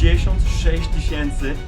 66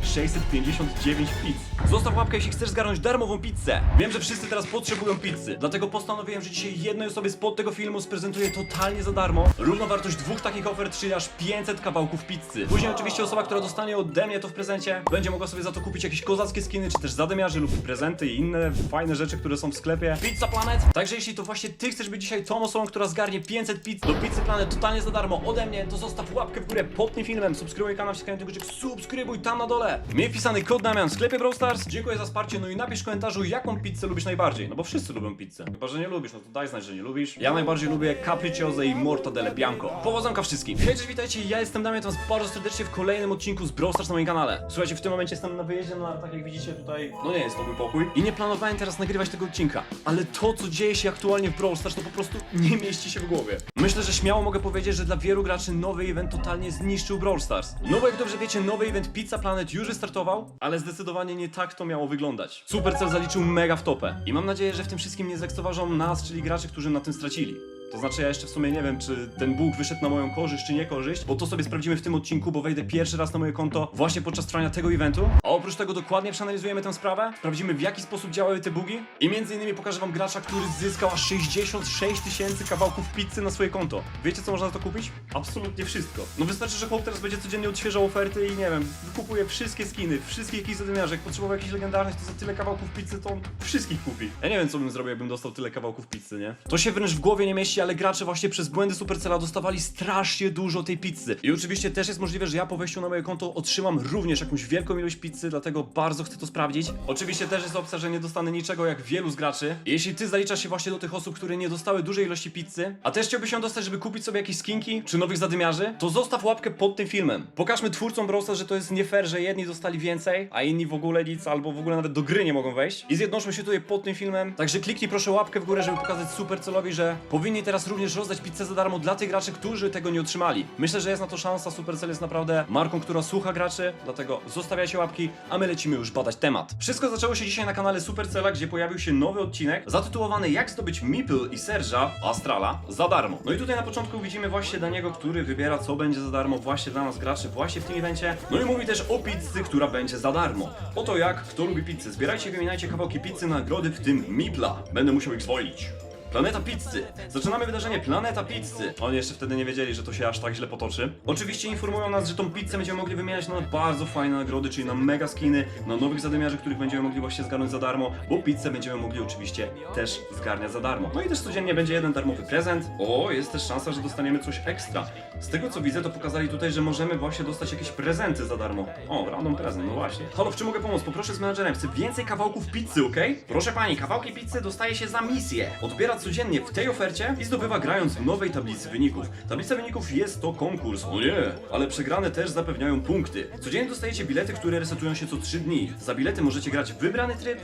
659 pizz. Zostaw łapkę, jeśli chcesz zgarnąć darmową pizzę. Wiem, że wszyscy teraz potrzebują pizzy, dlatego postanowiłem, że dzisiaj jednej osobie spod tego filmu sprezentuję totalnie za darmo równowartość dwóch takich ofert, czyli aż 500 kawałków pizzy. Później oczywiście osoba, która dostanie ode mnie to w prezencie, będzie mogła sobie za to kupić jakieś kozackie skiny, czy też zadymiarzy lub prezenty i inne fajne rzeczy, które są w sklepie Pizza Planet. Także jeśli to właśnie ty chcesz być dzisiaj tą osobą, która zgarnie 500 pizz do Pizzy Planet totalnie za darmo ode mnie, to zostaw łapkę w górę pod tym filmem, subskrybuj kanał, wciskaj ten guzik, subskrybuj tam na dole. Miej wpisany kod Damian w sklepie Brawl Stars. Dziękuję za wsparcie, no i napisz w komentarzu, jaką pizzę lubisz najbardziej. No bo wszyscy lubią pizzę. Chyba, że nie lubisz, no to daj znać, że nie lubisz. Ja najbardziej lubię capricciose i mortadelle bianco. Powodzonka wszystkim. Hej, cześć, witajcie, ja jestem Damian, was bardzo serdecznie w kolejnym odcinku z Brawl Stars na moim kanale. Słuchajcie, w tym momencie jestem na wyjeździe, na, tak jak widzicie tutaj, no nie jest to mój pokój. I nie planowałem teraz nagrywać tego odcinka, ale to, co dzieje się aktualnie w Brawl Stars, to po prostu nie mieści się w głowie. Myślę, że śmiało mogę powiedzieć, że dla wielu graczy nowy event totalnie zniszczył Brawl Stars. No bo jak dobrze wiecie, nowy event Pizza Planet już wystartował, ale zdecydowanie nie tak to miało wyglądać. Supercell zaliczył mega w topę i mam nadzieję, że w tym wszystkim nie zlekceważą nas, czyli graczy, którzy na tym stracili. To znaczy ja jeszcze w sumie nie wiem, czy ten Bóg wyszedł na moją korzyść, czy nie korzyść, bo to sobie sprawdzimy w tym odcinku, bo wejdę pierwszy raz na moje konto właśnie podczas trwania tego eventu. A oprócz tego dokładnie przeanalizujemy tę sprawę, sprawdzimy w jaki sposób działały te bugi i między innymi pokażę wam gracza, który zyskał aż 66 tysięcy kawałków pizzy na swoje konto. Wiecie co można za to kupić? Absolutnie wszystko. No wystarczy, że chłop teraz będzie codziennie odświeżał oferty i nie wiem, wykupuje wszystkie skiny, wszystkie jakieś zadymiarze. Jak potrzebował jakichś legendarnych, to za tyle kawałków pizzy to on wszystkich kupi. Ja nie wiem co bym zrobił, jakbym dostał tyle kawałków pizzy, nie? To się wręcz w głowie nie mieści, ale gracze właśnie przez błędy Supercella dostawali strasznie dużo tej pizzy. I oczywiście też jest możliwe, że ja po wejściu na moje konto otrzymam również jakąś wielką ilość pizzy, dlatego bardzo chcę to sprawdzić. Oczywiście też jest opcja, że nie dostanę niczego jak wielu z graczy. Jeśli ty zaliczasz się właśnie do tych osób, które nie dostały dużej ilości pizzy, a też chciałbyś ją dostać, żeby kupić sobie jakieś skinki czy nowych zadymiarzy, to zostaw łapkę pod tym filmem. Pokażmy twórcom Brawl Stars, że to jest nie fair, że jedni dostali więcej, a inni w ogóle nic, albo w ogóle nawet do gry nie mogą wejść. I zjednoczmy się tutaj pod tym filmem. Także kliknij proszę łapkę w górę, żeby pokazać Supercellowi, że powinni teraz również rozdać pizzę za darmo dla tych graczy, którzy tego nie otrzymali. Myślę, że jest na to szansa. Supercell jest naprawdę marką, która słucha graczy, dlatego zostawiajcie łapki, a my lecimy już badać temat. Wszystko zaczęło się dzisiaj na kanale Supercella, gdzie pojawił się nowy odcinek zatytułowany Jak zdobyć Meeple i Serge'a Astrala za darmo. No i tutaj na początku widzimy właśnie Daniego, który wybiera co będzie za darmo właśnie dla nas graczy właśnie w tym evencie. No i mówi też o pizzy, która będzie za darmo. Oto jak, kto lubi pizzę. Zbierajcie wymieniajcie kawałki pizzy na nagrody, w tym Meepla. Będę musiał ich zwolić. Planeta Pizzy. Zaczynamy wydarzenie Planeta Pizzy. Oni jeszcze wtedy nie wiedzieli, że to się aż tak źle potoczy. Oczywiście informują nas, że tą pizzę będziemy mogli wymieniać na bardzo fajne nagrody, czyli na mega skiny, na nowych zadymiarzy, których będziemy mogli właśnie zgarnąć za darmo, bo pizzę będziemy mogli oczywiście też zgarniać za darmo. No i też codziennie będzie jeden darmowy prezent. O, jest też szansa, że dostaniemy coś ekstra. Z tego co widzę, to pokazali tutaj, że możemy właśnie dostać jakieś prezenty za darmo. O, random prezent, no właśnie. Halo, w czym mogę pomóc? Poproszę z menadżerem, chcę więcej kawałków pizzy, okej? Proszę pani, kawałki pizzy dostaje się za misję. Odbiera codziennie w tej ofercie i zdobywa grając w nowej tablicy wyników. Tablica wyników jest to konkurs, o nie, ale przegrane też zapewniają punkty. Codziennie dostajecie bilety, które resetują się co 3 dni. Za bilety możecie grać w wybrany tryb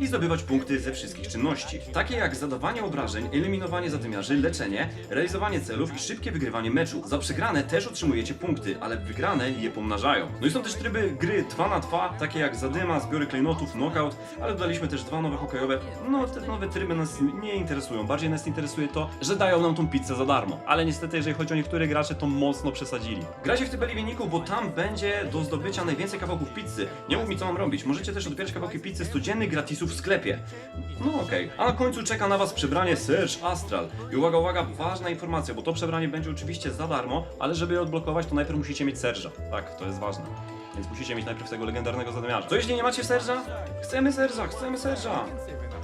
i zdobywać punkty ze wszystkich czynności. Takie jak zadawanie obrażeń, eliminowanie zadymiarzy, leczenie, realizowanie celów i szybkie wygrywanie meczu. Za przegrane też otrzymujecie punkty, ale wygrane je pomnażają. No i są też tryby gry 2 na 2 takie jak zadyma, zbiory klejnotów, knockout, ale dodaliśmy też dwa nowe hokejowe. No te nowe tryby nas nie interesują. Bardziej nas interesuje to, że dają nam tą pizzę za darmo. Ale niestety, jeżeli chodzi o niektórych graczy, to mocno przesadzili. Grajcie w tabeli wyników, bo tam będzie do zdobycia najwięcej kawałków pizzy. Nie mów mi co mam robić. Możecie też odbierać kawałki pizzy z codziennych gratisów w sklepie. No okej. A na końcu czeka na was przebranie Serge Astral. I uwaga, uwaga, ważna informacja, bo to przebranie będzie oczywiście za darmo, ale żeby je odblokować, to najpierw musicie mieć Serge'a. Tak, to jest ważne. Więc musicie mieć najpierw tego legendarnego zadymiarza. To jeśli nie macie Serge'a? Chcemy Serge'a, chcemy Serge'a!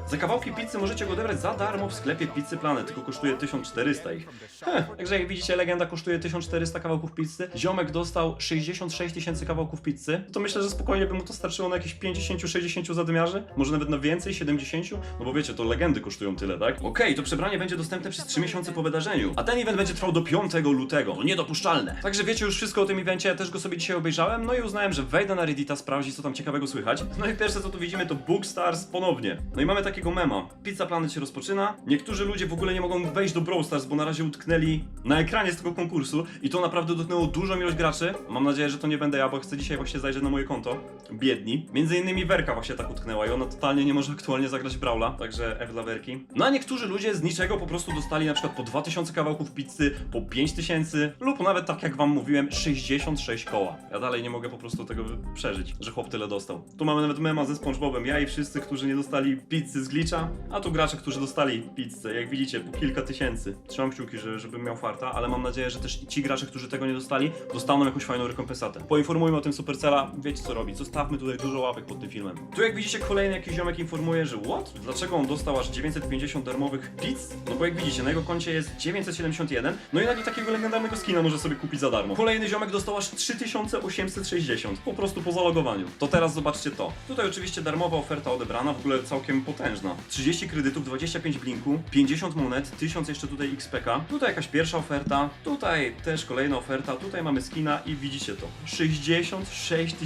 Za kawałki pizzy możecie go odebrać za darmo w sklepie Pizzy Planet, tylko kosztuje 1400 ich. Heh, także jak widzicie, legenda kosztuje 1400 kawałków pizzy. Ziomek dostał 66 tysięcy kawałków pizzy. To myślę, że spokojnie by mu to starczyło na jakieś 50-60 zadymiarzy. Może nawet na więcej, 70. No bo wiecie, to legendy kosztują tyle, tak? Okej, to przebranie będzie dostępne przez 3 miesiące po wydarzeniu. A ten event będzie trwał do 5 lutego. To niedopuszczalne. Także wiecie już wszystko o tym evencie, ja też go sobie dzisiaj obejrzałem. No i uznałem, że wejdę na Reddita, sprawdzić co tam ciekawego słychać. No i pierwsze co tu widzimy to Bookstars ponownie. No i mamy takie takiego mema. Pizza Planet się rozpoczyna. Niektórzy ludzie w ogóle nie mogą wejść do Brawl Stars, bo na razie utknęli na ekranie z tego konkursu i to naprawdę dotknęło dużą ilość graczy. Mam nadzieję, że to nie będę ja, bo chcę dzisiaj właśnie zajrzeć na moje konto. Biedni. Między innymi Werka właśnie tak utknęła i ona totalnie nie może aktualnie zagrać Brawla, także F dla Werki. No a niektórzy ludzie z niczego po prostu dostali na przykład po 2000 kawałków pizzy, po 5000 lub nawet tak jak wam mówiłem 66 koła. Ja dalej nie mogę po prostu tego przeżyć, że chłop tyle dostał. Tu mamy nawet mema ze SpongeBobem, ja i wszyscy, którzy nie dostali pizzy z glitcha, a tu gracze, którzy dostali pizzę, jak widzicie, po kilka tysięcy. Trzymam kciuki, że, żebym miał farta, ale mam nadzieję, że też i ci gracze, którzy tego nie dostali, dostaną jakąś fajną rekompensatę. Poinformujmy o tym Supercella, wiecie co robić, zostawmy tutaj dużo łapek pod tym filmem. Tu jak widzicie kolejny jakiś ziomek informuje, że what? Dlaczego on dostał aż 950 darmowych pizz? No bo jak widzicie, na jego koncie jest 971, no i nawet takiego legendarnego skina może sobie kupić za darmo. Kolejny ziomek dostał aż 3860, po prostu po zalogowaniu. To teraz zobaczcie to. Tutaj oczywiście darmowa oferta odebrana, w ogóle całkiem potężna. 30 kredytów, 25 blinku, 50 monet, 1000 jeszcze tutaj XPK. Tutaj jakaś pierwsza oferta, tutaj też kolejna oferta, tutaj mamy skina i widzicie to. 66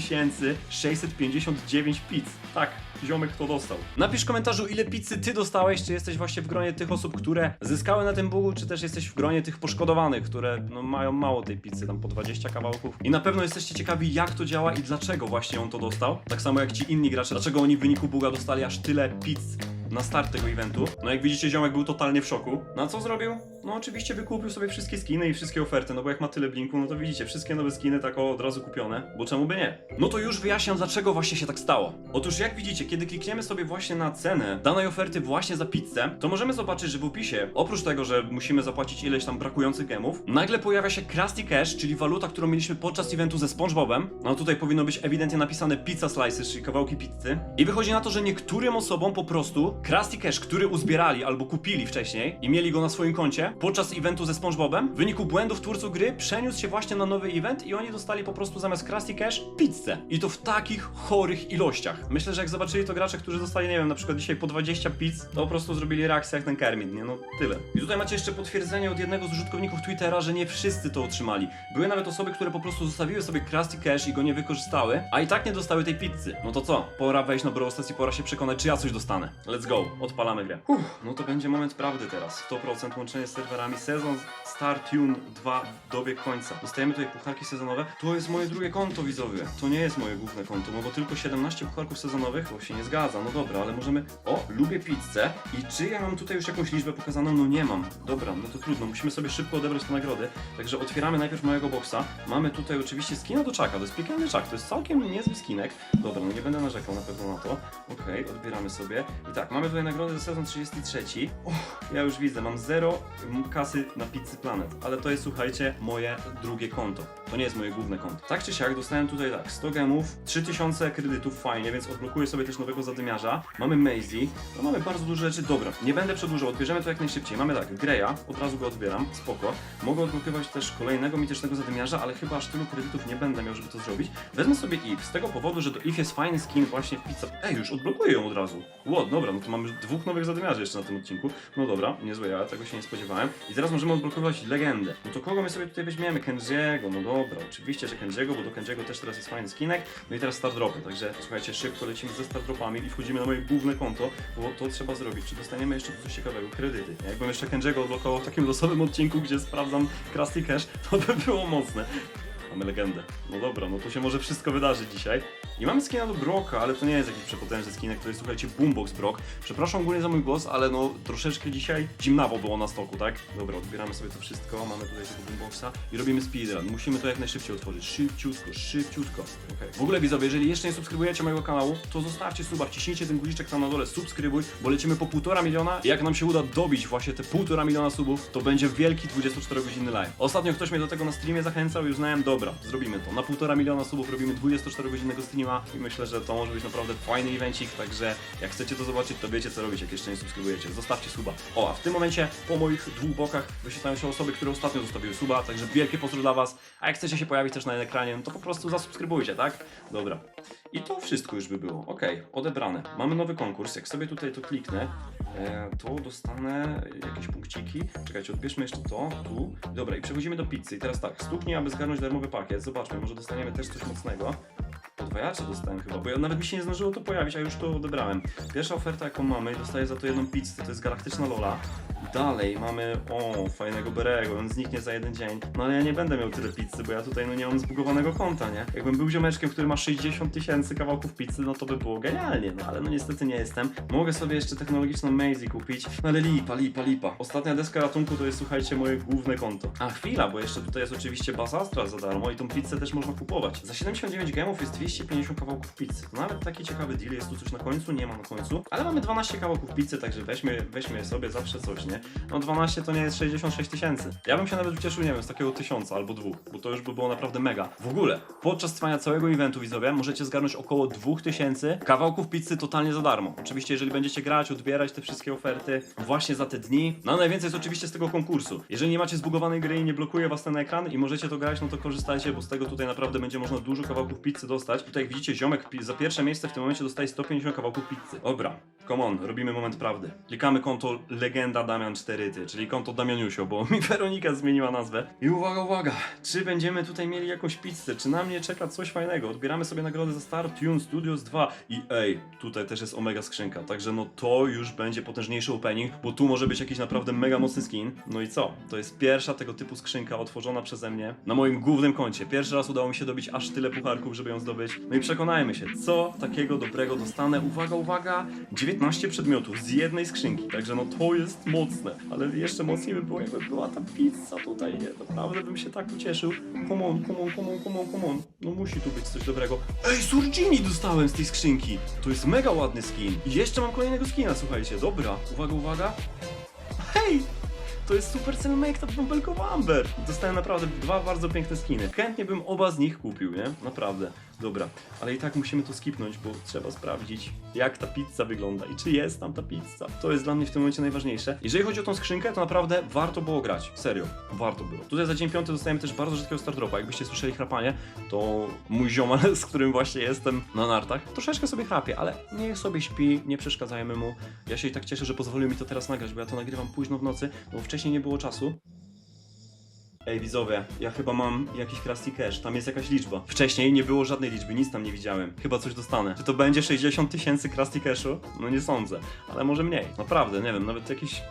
659 pizz. Tak, ziomek to dostał. Napisz w komentarzu, ile pizzy ty dostałeś, czy jesteś właśnie w gronie tych osób, które zyskały na tym bugu, czy też jesteś w gronie tych poszkodowanych, które no, mają mało tej pizzy, tam po 20 kawałków. I na pewno jesteście ciekawi, jak to działa i dlaczego właśnie on to dostał. Tak samo jak ci inni gracze, dlaczego oni w wyniku buga dostali aż tyle pizz na start tego eventu. No jak widzicie, ziomek był totalnie w szoku. No a co zrobił? No oczywiście wykupił sobie wszystkie skiny i wszystkie oferty, no bo jak ma tyle blinku, no to widzicie, wszystkie nowe skiny tak od razu kupione, bo czemu by nie? No to już wyjaśniam, dlaczego właśnie się tak stało. Otóż jak widzicie, kiedy klikniemy sobie właśnie na cenę danej oferty właśnie za pizzę, to możemy zobaczyć, że w opisie, oprócz tego, że musimy zapłacić ileś tam brakujących gemów, nagle pojawia się Krusty Cash, czyli waluta, którą mieliśmy podczas eventu ze SpongeBobem. No tutaj powinno być ewidentnie napisane pizza slices, czyli kawałki pizzy. I wychodzi na to, że niektórym osobom po prostu Krusty Cash, który uzbierali albo kupili wcześniej i mieli go na swoim koncie podczas eventu ze SpongeBobem, w wyniku błędów twórców gry przeniósł się właśnie na nowy event i oni dostali po prostu zamiast Krusty Cash pizzę. I to w takich chorych ilościach. Myślę, że jak zobaczyli to gracze, którzy dostali, nie wiem, na przykład dzisiaj po 20 pizz, to po prostu zrobili reakcję jak ten Kermit, nie? No tyle. I tutaj macie jeszcze potwierdzenie od jednego z użytkowników Twittera, że nie wszyscy to otrzymali. Były nawet osoby, które po prostu zostawiły sobie Krusty Cash i go nie wykorzystały, a i tak nie dostały tej pizzy. No to co? Pora wejść na Brawl i pora się przekonać, czy ja coś dostanę. Let's go, odpalamy grę. Uff, no to będzie moment prawdy teraz. 100% łączenie z serwerami. Sezon Star Tune 2 dobiegł końca. Dostajemy tutaj pucharki sezonowe. To jest moje drugie konto widzowie. To nie jest moje główne konto, bo tylko 17 pucharków sezonowych, to się nie zgadza. No dobra, ale możemy... O, lubię pizzę. I czy ja mam tutaj już jakąś liczbę pokazaną? No nie mam. Dobra, no to trudno. Musimy sobie szybko odebrać te nagrody. Także otwieramy najpierw mojego boxa. Mamy tutaj oczywiście skina do czaka. To jest piekielny czak. To jest całkiem niezły skinek. Dobra, no nie będę narzekał na pewno na to. Okej, odbieramy sobie. I tak, mamy tutaj nagrody za sezon 33. Och, ja już widzę, mam zero mm, kasy na Pizzy Planet, ale to jest, słuchajcie, moje drugie konto. To nie jest moje główne konto. Tak czy siak, dostałem tutaj tak, 100 gemów, 3000 kredytów, fajnie, więc odblokuję sobie też nowego zadymiarza. Mamy Maisie, no mamy bardzo dużo rzeczy. Dobra, nie będę przedłużał, odbierzemy to jak najszybciej. Mamy tak, Greya, od razu go odbieram, spoko. Mogę odblokować też kolejnego mitycznego zadymiarza, ale chyba aż tylu kredytów nie będę miał, żeby to zrobić. Wezmę sobie If, z tego powodu, że do If jest fajny skin właśnie w pizza. Ej, już odblokuję ją od razu. Ło, dobra, no to mamy dwóch nowych zadymiarzy jeszcze na tym odcinku. No dobra, niezłe ja, tego się nie spodziewałem. I teraz możemy odblokować legendę. No to kogo my sobie tutaj weźmiemy? Kenjiego, no dobra, oczywiście, że Kenjiego, bo do Kenjiego też teraz jest fajny skinek. No i teraz start dropy, także słuchajcie, szybko lecimy ze start dropami i wchodzimy na moje główne konto, bo to trzeba zrobić. Czy dostaniemy jeszcze coś ciekawego? Kredyty. Jakbym jeszcze Kenjiego odblokował w takim losowym odcinku, gdzie sprawdzam Krusty Cash, to by było mocne. Mamy legendę. No dobra, no to się może wszystko wydarzyć dzisiaj. I mamy skina do Broka, ale to nie jest jakiś przepotężny skinek, to jest słuchajcie Boombox Brock. Przepraszam ogólnie za mój głos, ale no troszeczkę dzisiaj zimnawo było na stoku, tak? Dobra, odbieramy sobie to wszystko, mamy tutaj tego Boomboxa i robimy speedrun. Musimy to jak najszybciej otworzyć. Szybciutko, szybciutko. Okay. W ogóle widzowie, jeżeli jeszcze nie subskrybujecie mojego kanału, to zostawcie suba, wciśnijcie ten guziczek tam na dole, subskrybuj, bo lecimy po półtora miliona i jak nam się uda dobić właśnie te półtora miliona subów, to będzie wielki 24-godzinny live. Ostatnio ktoś mnie do tego na streamie zachęcał i uznałem, dobra, zrobimy to. Na półtora miliona subów robimy 24-godzinnego streama i myślę, że to może być naprawdę fajny evencik, także jak chcecie to zobaczyć, to wiecie co robić, jak jeszcze nie subskrybujecie. Zostawcie suba. O, a w tym momencie po moich dwóch bokach wyświetlają się osoby, które ostatnio zostawiły suba, także wielkie pozdro dla was. A jak chcecie się pojawić też na ekranie, no to po prostu zasubskrybujcie, tak? Dobra. I to wszystko już by było. Okej, odebrane. Mamy nowy konkurs. Jak sobie tutaj to kliknę, e, to dostanę jakieś punkciki. Czekajcie, odbierzmy jeszcze to, tu. Dobra, i przechodzimy do pizzy. I teraz tak, stuknij, aby zgarnąć darmowy pakiet. Zobaczmy, może dostaniemy też coś mocnego. Podwajacze dostałem chyba, bo ja nawet mi się nie zdążyło to pojawić, a już to odebrałem. Pierwsza oferta jaką mamy, dostaję za to jedną pizzę, to jest galaktyczna Lola. Dalej mamy, o, fajnego Berego, on zniknie za jeden dzień. No ale ja nie będę miał tyle pizzy, bo ja tutaj no nie mam zbugowanego konta, nie? Jakbym był ziomeczkiem, który ma 60 tysięcy kawałków pizzy, no to by było genialnie, no ale no niestety nie jestem. Mogę sobie jeszcze technologiczną Maisie kupić, no ale lipa, lipa, lipa. Ostatnia deska ratunku to jest, słuchajcie, moje główne konto. A chwila, bo jeszcze tutaj jest oczywiście Bas Astral za darmo i tą pizzę też można kupować. Za 79 gemów jest 250 kawałków pizzy. Nawet taki ciekawy deal, jest tu coś na końcu, nie ma na końcu, ale mamy 12 kawałków pizzy, także weźmy, weźmy sobie zawsze coś, No 12 to nie jest 66 tysięcy. Ja bym się nawet ucieszył, nie wiem, z takiego tysiąca albo dwóch, bo to już by było naprawdę mega. W ogóle, podczas trwania całego eventu, widzowie, możecie zgarnąć około 2000 kawałków pizzy totalnie za darmo. Oczywiście, jeżeli będziecie grać, odbierać te wszystkie oferty właśnie za te dni. No a najwięcej jest oczywiście z tego konkursu. Jeżeli nie macie zbugowanej gry i nie blokuje was ten ekran i możecie to grać, no to korzystajcie, bo z tego tutaj naprawdę będzie można dużo kawałków pizzy dostać. Tutaj jak widzicie, ziomek za pierwsze miejsce w tym momencie dostaje 150 kawałków pizzy. Dobra, come on, robimy moment prawdy. Klikamy konto Legenda Damian 4 ty, czyli konto Damianiusio, bo mi Weronika zmieniła nazwę. I uwaga, uwaga, czy będziemy tutaj mieli jakąś pizzę, czy na mnie czeka coś fajnego? Odbieramy sobie nagrodę za Star Tune Studios 2 i ej, tutaj też jest omega skrzynka, także no to już będzie potężniejszy opening, bo tu może być jakiś naprawdę mega mocny skin. No i co? To jest pierwsza tego typu skrzynka otworzona przeze mnie na moim głównym koncie. Pierwszy raz udało mi się dobić aż tyle pucharków, żeby ją zdobyć. No i przekonajmy się, co takiego dobrego dostanę. Uwaga, uwaga, 19 przedmiotów z jednej skrzynki, także no to jest mocne. Ale jeszcze mocniej by było, jakby była ta pizza tutaj, nie? Naprawdę bym się tak ucieszył. Come on, come on, come on, come on, come on. No musi tu być coś dobrego. Ej, Surgini dostałem z tej skrzynki. To jest mega ładny skin. I jeszcze mam kolejnego skina, słuchajcie. Dobra, uwaga, uwaga. Hej! To jest Supercell Make That Bąbelkowa Amber. Dostałem naprawdę dwa bardzo piękne skiny. Chętnie bym oba z nich kupił, nie? Naprawdę. Dobra, ale i tak musimy to skipnąć, bo trzeba sprawdzić, jak ta pizza wygląda i czy jest tam ta pizza. To jest dla mnie w tym momencie najważniejsze. Jeżeli chodzi o tą skrzynkę, to naprawdę warto było grać. Serio, warto było. Tutaj za dzień piąty dostajemy też bardzo rzadkiego stardropa. Jakbyście słyszeli chrapanie, to mój ziomal, z którym właśnie jestem na nartach, troszeczkę sobie chrapie, ale niech sobie śpi, nie przeszkadzajmy mu. Ja się i tak cieszę, że pozwolił mi to teraz nagrać, bo ja to nagrywam późno w nocy, bo wcześniej nie było czasu. Ej, widzowie, ja chyba mam jakiś Krusty Cash, tam jest jakaś liczba. Wcześniej nie było żadnej liczby, nic tam nie widziałem. Chyba coś dostanę. Czy to będzie 60 tysięcy Krusty Cashu? No nie sądzę, ale może mniej. Naprawdę, nie wiem, nawet jakieś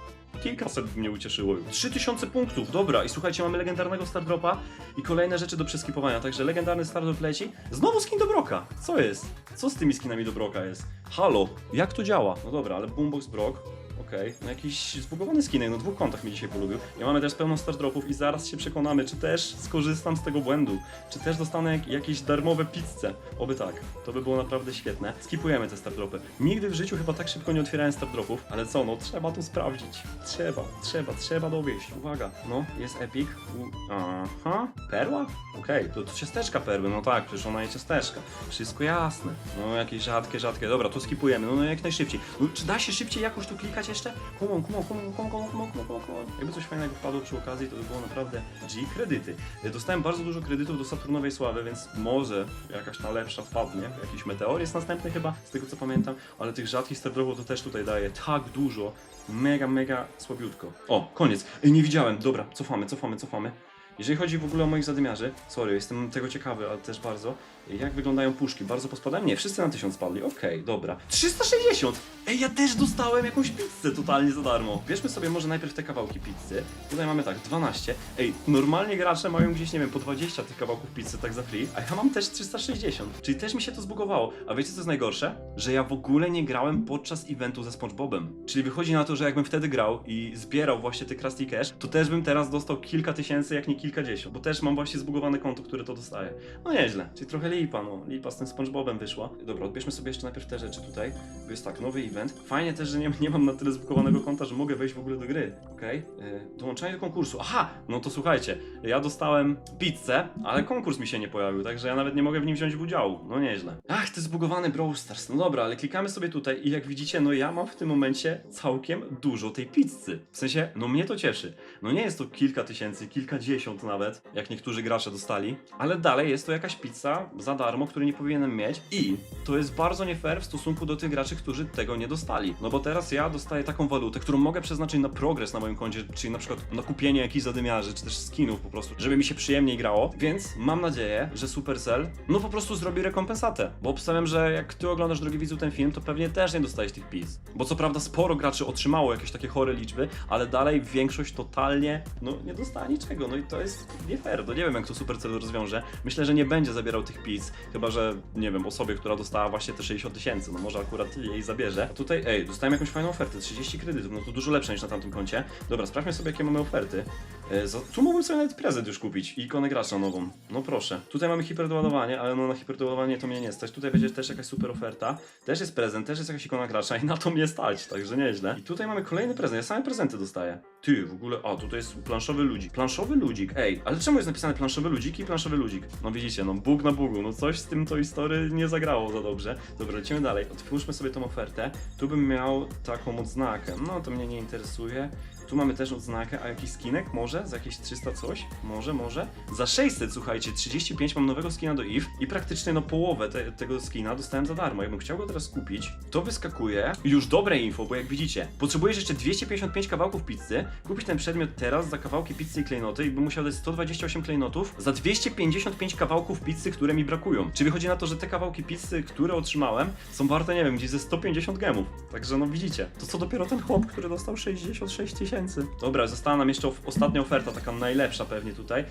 kilkaset by mnie ucieszyło. 3000 punktów, dobra. I słuchajcie, mamy legendarnego Stardropa i kolejne rzeczy do przeskipowania. Także legendarny Stardrop leci. Znowu skin do Broka. Co jest? Co z tymi skinami do Broka jest? Halo, jak to działa? No dobra, ale Boombox Brock. Okej, no jakiś zbugowany skinek, no dwóch kontach mi dzisiaj polubił. Ja mamy też pełno stardropów i zaraz się przekonamy, czy też skorzystam z tego błędu, czy też dostanę jak, jakieś darmowe pizze. Oby tak, to by było naprawdę świetne. Skipujemy te stardropy. Nigdy w życiu chyba tak szybko nie otwierałem stardropów, ale co, no trzeba to sprawdzić. Trzeba, trzeba, trzeba dowieść. Uwaga, no, jest epic. U, aha, perła? Okej, to, to ciasteczka perły, no tak, przecież ona jest ciasteczka. Wszystko jasne. No jakieś rzadkie, rzadkie, dobra, to skipujemy, no, no jak najszybciej. No, czy da się szybciej jakoś tu klikać jeszcze? Come on, come on, come on, come on, come on, come on, come on, come on. Jakby coś fajnego wpadło przy okazji, to by było naprawdę G kredyty. Y, Dostałem bardzo dużo kredytów do Saturnowej Sławy, więc może jakaś ta lepsza wpadnie. Jakiś meteor jest następny chyba, z tego co pamiętam, ale tych rzadkich stardropów to też tutaj daje tak dużo. Mega, mega słabiutko. O, koniec. Ej, nie widziałem. Dobra, cofamy, cofamy, cofamy. Jeżeli chodzi w ogóle o moich zadymiarzy, sorry, jestem tego ciekawy, ale też bardzo. Jak wyglądają puszki? Bardzo pospadałem? Nie, wszyscy na 1000 spadli. Okej, dobra. 360! Ej, ja też dostałem jakąś pizzę totalnie za darmo. Bierzmy sobie może najpierw te kawałki pizzy. Tutaj mamy tak, 12. Ej, normalnie gracze mają gdzieś, nie wiem, po 20 tych kawałków pizzy tak za free, a ja mam też 360. Czyli też mi się to zbugowało. A wiecie co jest najgorsze? Że ja w ogóle nie grałem podczas eventu ze SpongeBobem. Czyli wychodzi na to, że jakbym wtedy grał i zbierał właśnie te Krusty Cash, to też bym teraz dostał kilka tysięcy, jak nie kilkadziesiąt. Bo też mam właśnie zbugowane konto, które to dostaje. No nieźle. Czyli trochę lipa, no. Lipa z tym SpongeBobem wyszła. Dobra, odbierzmy sobie jeszcze najpierw te rzeczy tutaj. Bo jest tak, nowy event. Fajnie też, że nie, nie mam na tyle zbugowanego konta, że mogę wejść w ogóle do gry. Okej. Yy, dołączanie do konkursu. Aha! No to słuchajcie, ja dostałem pizzę, ale konkurs mi się nie pojawił, także ja nawet nie mogę w nim wziąć udziału. No nieźle. Ach, ty zbugowany Brawl Stars. No dobra, ale klikamy sobie tutaj i jak widzicie, no ja mam w tym momencie całkiem dużo tej pizzy. W sensie, no mnie to cieszy. No nie jest to kilka tysięcy, kilkadziesiąt, 50 nawet, jak niektórzy gracze dostali. Ale dalej jest to jakaś pizza za darmo, której nie powinienem mieć i to jest bardzo nie fair w stosunku do tych graczy, którzy tego nie dostali. No bo teraz ja dostaję taką walutę, którą mogę przeznaczyć na progres na moim koncie, czyli na przykład na kupienie jakichś zadymiarzy, czy też skinów po prostu, żeby mi się przyjemniej grało. Więc mam nadzieję, że Supercell no po prostu zrobi rekompensatę. Bo obstawiam, że jak ty oglądasz, drogi widzu, ten film, to pewnie też nie dostajesz tych pizz. Bo co prawda sporo graczy otrzymało jakieś takie chore liczby, ale dalej większość totalnie, no nie dostała niczego. No i to jest nie fair. No nie wiem, jak to Supercell rozwiąże. Myślę, że nie będzie zabierał tych pizz, chyba że, nie wiem, osobie, która dostała właśnie te 60 tysięcy, no może akurat jej zabierze. A tutaj, ej, dostałem jakąś fajną ofertę, 30 kredytów, no to dużo lepsze niż na tamtym koncie. Dobra, sprawdźmy sobie, jakie mamy oferty. E, za, tu mógłbym sobie nawet prezent już kupić i ikonę gracza nową. No proszę. Tutaj mamy hiperdoładowanie, ale no na hiperdoładowanie to mnie nie stać. Tutaj będzie też jakaś super oferta. Też jest prezent, też jest jakaś ikona gracza i na to mnie stać, także nieźle. I tutaj mamy kolejny prezent, ja same prezenty dostaję. Ty, w ogóle, o, tutaj jest planszowy ludzik. Planszowy ludzik, ej, ale czemu jest napisane planszowy ludzik i planszowy ludzik? No widzicie, no Bóg na Bogu, no coś z tym Toy Story nie zagrało za dobrze. Dobra, lecimy dalej. Otwórzmy sobie tą ofertę. Tu bym miał taką odznakę. No, to mnie nie interesuje. Tu mamy też odznakę, a jakiś skinek może? Za jakieś 300 coś? Może, może? Za 600, słuchajcie, 35 mam nowego skina do EVE i praktycznie no połowę te, tego skina dostałem za darmo. Jakbym chciał go teraz kupić, to wyskakuje już dobre info, bo jak widzicie, potrzebujesz jeszcze 255 kawałków pizzy, kupić ten przedmiot teraz za kawałki pizzy i klejnoty i bym musiał dać 128 klejnotów za 255 kawałków pizzy, które mi brakują. Czyli wychodzi na to, że te kawałki pizzy, które otrzymałem, są warte, nie wiem, gdzieś ze 150 gemów. Także no widzicie, to co dopiero ten chłop, który dostał 66 tysięcy. Dobra, została nam jeszcze ostatnia oferta, taka najlepsza pewnie tutaj.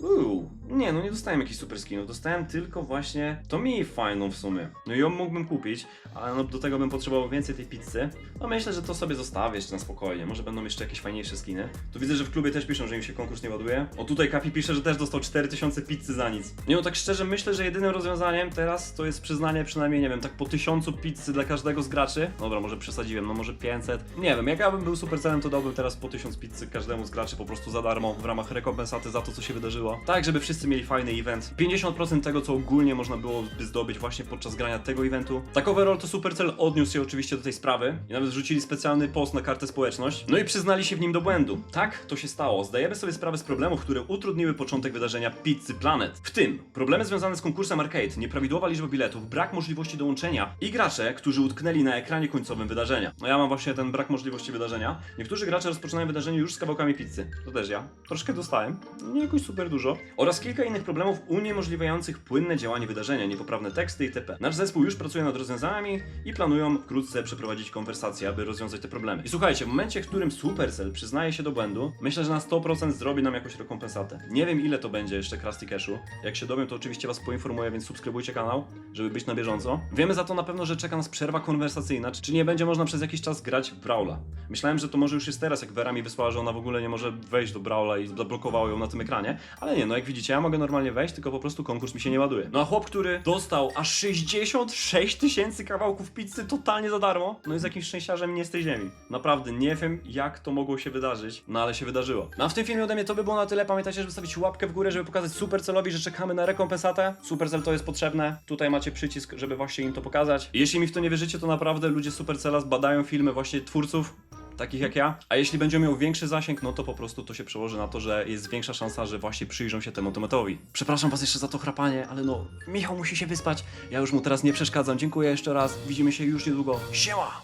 Uuu, nie, no nie dostałem jakichś super skinów, dostałem tylko właśnie to mi fajną w sumie. No ją mógłbym kupić, ale no do tego bym potrzebował więcej tej pizzy. No myślę, że to sobie zostawię jeszcze na spokojnie, może będą jeszcze jakieś fajniejsze skiny. Tu widzę, że w klubie też piszą, że im się konkurs nie ładuje. O tutaj Kapi pisze, że też dostał 4000 pizzy za nic. Nie no, tak szczerze myślę, że jedynym rozwiązaniem teraz to jest przyznanie przynajmniej, nie wiem, tak po 1000 pizzy dla każdego z graczy. Dobra, może przesadziłem, no może 500. Nie wiem, jak ja bym był supercelem, to dałbym teraz po 1000 pizzy każdemu z graczy po prostu za darmo w ramach rekompensaty za to, co się wydarzyło. Tak, żeby wszyscy mieli fajny event. 50% tego, co ogólnie można byłoby zdobyć właśnie podczas grania tego eventu. Tak overall to Supercell odniósł się oczywiście do tej sprawy i nawet wrzucili specjalny post na kartę społeczność. No i przyznali się w nim do błędu. Tak, to się stało. Zdajemy sobie sprawę z problemów, które utrudniły początek wydarzenia Pizzy Planet. W tym problemy związane z konkursem arcade, nieprawidłowa liczba biletów, brak możliwości dołączenia i gracze, którzy utknęli na ekranie końcowym wydarzenia. No ja mam właśnie ten brak możliwości wydarzenia. Niektórzy gracze rozpoczynają wydarzenie już z kawałkami pizzy. To też ja. Troszkę dostałem, nie jakoś super dużo. Oraz kilka innych problemów uniemożliwiających płynne działanie wydarzenia, niepoprawne teksty itp. Nasz zespół już pracuje nad rozwiązaniami i planują wkrótce przeprowadzić konwersację, aby rozwiązać te problemy. I słuchajcie, w momencie, w którym Supercell przyznaje się do błędu, myślę, że na 100% zrobi nam jakąś rekompensatę. Nie wiem ile to będzie jeszcze Krusty Cashu. Jak się dowiem, to oczywiście was poinformuję, więc subskrybujcie kanał, żeby być na bieżąco. Wiemy za to na pewno, że czeka nas przerwa konwersacyjna, czy nie będzie można przez jakiś czas grać w Brawla. Myślałem, że to może już jest teraz, jak Vera mi wysłała, że ona w ogóle nie może wejść do Brawla i zablokowało ją na tym ekranie, ale nie, no jak widzicie, ja mogę normalnie wejść, tylko po prostu konkurs mi się nie ładuje. No a chłop, który dostał aż 66 tysięcy kawałków pizzy totalnie za darmo, no jest jakimś szczęściarzem nie z tej ziemi. Naprawdę nie wiem, jak to mogło się wydarzyć, no ale się wydarzyło. No a w tym filmie ode mnie to by było na tyle. Pamiętajcie, żeby zostawić łapkę w górę, żeby pokazać Supercellowi, że czekamy na rekompensatę. Supercell to jest potrzebne. Tutaj macie przycisk, żeby właśnie im to pokazać. Jeśli mi w to nie wierzycie, to naprawdę ludzie z Supercella zbadają filmy właśnie twórców takich jak ja. A jeśli będzie miał większy zasięg, no to po prostu to się przełoży na to, że jest większa szansa, że właśnie przyjrzą się temu tematowi. Przepraszam was jeszcze za to chrapanie, ale no, Michał musi się wyspać. Ja już mu teraz nie przeszkadzam. Dziękuję jeszcze raz. Widzimy się już niedługo. Siema!